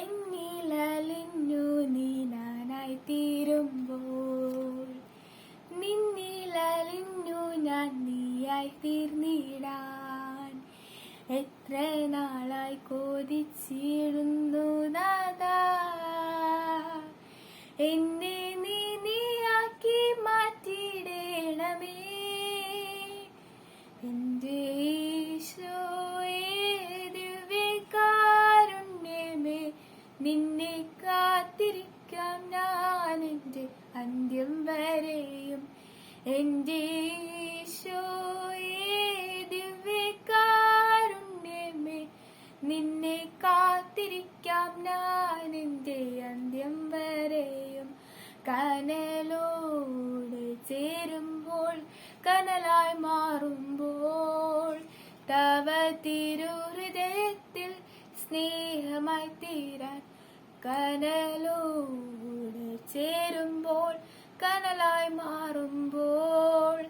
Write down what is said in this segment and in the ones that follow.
എന്നിലലിഞ്ഞു നീ നാനായി തീരുമ്പോൾ? നിന്നിലലിഞ്ഞു ഞാൻ നീയായി തീർന്നിടാൻ. എത്ര നാളായി കോതിച്ചിടുന്നു നാദാ എന്നെ നിന്നെ കാത്തിരിക്കാം ഞാൻ എന്റെ അന്ത്യം വരെയും. എന്റെ ദിവ്യകാരുണ്യമേ നിന്നെ കാത്തിരിക്കാം ഞാൻ എന്റെ അന്ത്യം വരെയും. കനലോട് ചേരുമ്പോൾ കനലായി മാറുമ്പോൾ തവ തിരുഹൃദയത്തിൽ സ്നേഹമായി തീരാൻ കനലോട് ചേരുമ്പോൾ കനലായി മാറുമ്പോൾ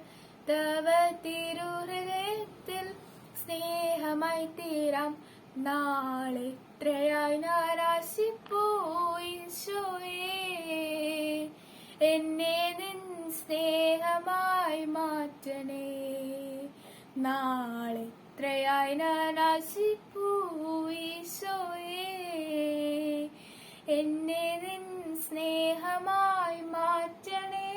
തവ തിരുഹൃദയത്തിൽ സ്നേഹമായി തീരാം. നാളെ എത്രയായി ആശിപ്പോയി എന്നെ നിൻ സ്നേഹമായി മാറ്റണേ. നാളെ എത്രയായി ഞാൻ ആശിപ്പോയി എന്നെ നിൻ സ്നേഹമായി മാറ്റണേ.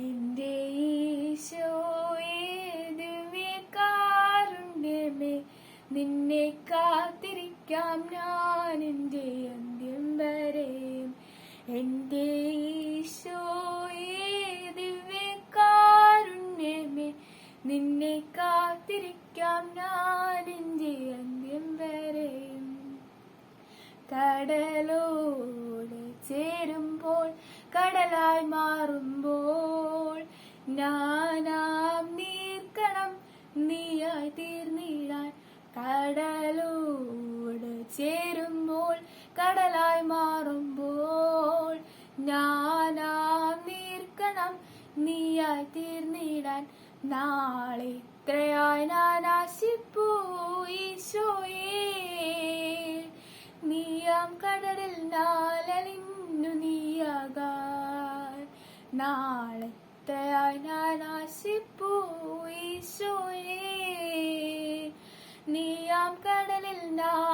എന്റെ ഈശോയെ നിന്നെ കാത്തിരിക്കാം ഞാൻ എന്റെ അന്ത്യം വരെയും. എന്റെ ഈശോയെ കടലോട് ചേരുമ്പോൾ കടലായി മാറുമ്പോൾ ഞാനാം നീർക്കണം നീയായി തീർന്നിടാൻ കടലോട് ചേരുമ്പോൾ കടലായി മാറുമ്പോൾ ഞാനാം നീർക്കണം നീയായി തീർന്നിടാൻ നാളെ ഇത്രയായി ഞാൻ ഈശോയേ നീയാം കടലിൽ നാലലിഞ്ഞു നീയാകാൻ. നാളത്തെയായി ഞാൻ ആശിപ്പൂ നീയാം കടലിൽ നീയാകാൻ